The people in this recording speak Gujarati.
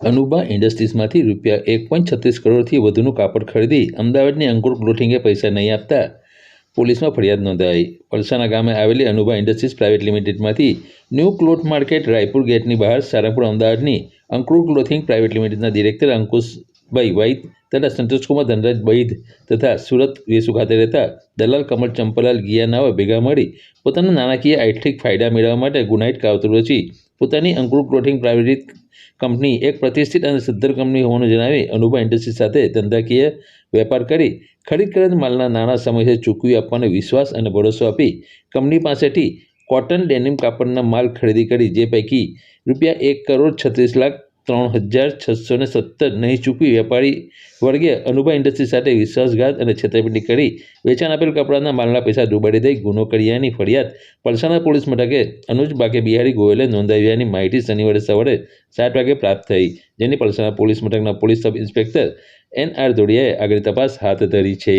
અનુબા ઇન્ડસ્ટ્રીઝમાંથી રૂપિયા એક પોઈન્ટ છત્રીસ કરોડથી વધુનું કાપડ ખરીદી અમદાવાદની અંકુર ક્લોથિંગે પૈસા નહીં આપતા પોલીસમાં ફરિયાદ નોંધાઈ. પલસાના ગામે આવેલી અનુબા ઇન્ડસ્ટ્રીઝ પ્રાઇવેટ લિમિટેડમાંથી ન્યૂ ક્લોથ માર્કેટ રાયપુર ગેટની બહાર સારંગપુર અમદાવાદની અંકુર ક્લોથિંગ પ્રાઇવેટ લિમિટેડના ડિરેક્ટર અંકુશભાઈ વૈદ તથા સંતોષકુમાર ધનરાજ બૈદ તથા સુરત વેસુ ખાતે રહેતા દલાલ કમલ ચંપલાલ ગિયાનાઓ ભેગા મળી પોતાના નાણાકીય આર્થિક ફાયદા મેળવવા માટે ગુનાહિત કાવતરું રચી પોતાની અંકુર ક્લોથિંગ પ્રાઇવેટ કંપની, એક પ્રતિષ્ઠિત અને સદ્ધર કંપની હોવાનું જણાવી અનુભા ઇન્ડસ્ટ્રી સાથે ધંધાકીય વેપાર કરી ખરીદ કરેલ માલના નાણાં સમયસર ચૂકવી આપવાનો વિશ્વાસ અને ભરોસો આપી કંપની પાસેથી કોટન ડેનિમ કાપડના માલ ખરીદી કરી, જે પૈકી રૂપિયા એક કરોડ છત્રીસ લાખ ત્રણ હજાર છસો ને સત્તર નહીં ચૂકવી વેપારી વર્ગે અનુભા ઇન્ડસ્ટ્રી સાથે વિશ્વાસઘાત અને છેતરપિંડી કરી વેચાણ આપેલ કપડાના માલના પૈસા ડૂબાડી દઈ ગુનો કર્યાની ફરિયાદ પલસાણા પોલીસ મથકે અનુજ બાકે બિહારી ગોયલે નોંધાવ્યાની માહિતી શનિવારે સવારે સાત વાગે પ્રાપ્ત થઈ, જેની પલસાણા પોલીસ મથકના police sub inspector N R ધોડિયાએ આગળ તપાસ હાથ ધરી છે.